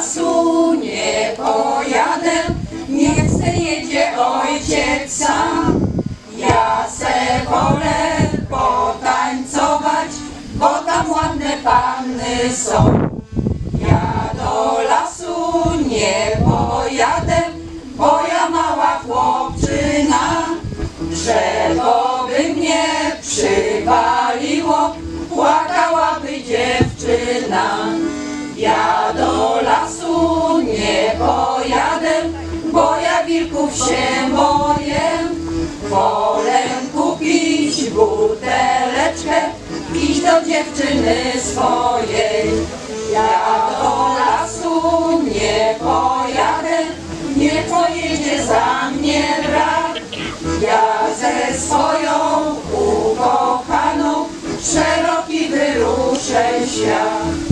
lasu nie pojadę, jedzie ojciec sam. Ja se wolę potańcować, bo tam ładne panny są. Ja do lasu nie pojadę, bo do lasu nie pojadę, bo ja wilków się boję. Wolę kupić buteleczkę, iść do dziewczyny swojej. Ja do lasu nie pojadę, nie pojedzie za mnie brat. Ja ze swoją ukochaną szeroki wyruszę świat.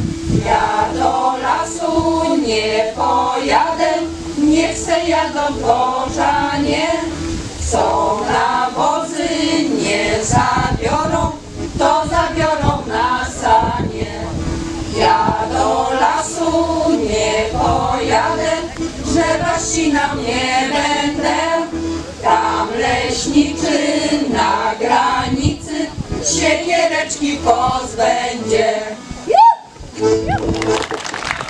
Pojadę, nie chcę jadą korzanie. Co na wozy nie zabiorą, to zabiorą na sanie. Ja do lasu nie pojadę, drzewa ścinam nie będę. Tam leśniczy na granicy siekiereczki pozbędzie.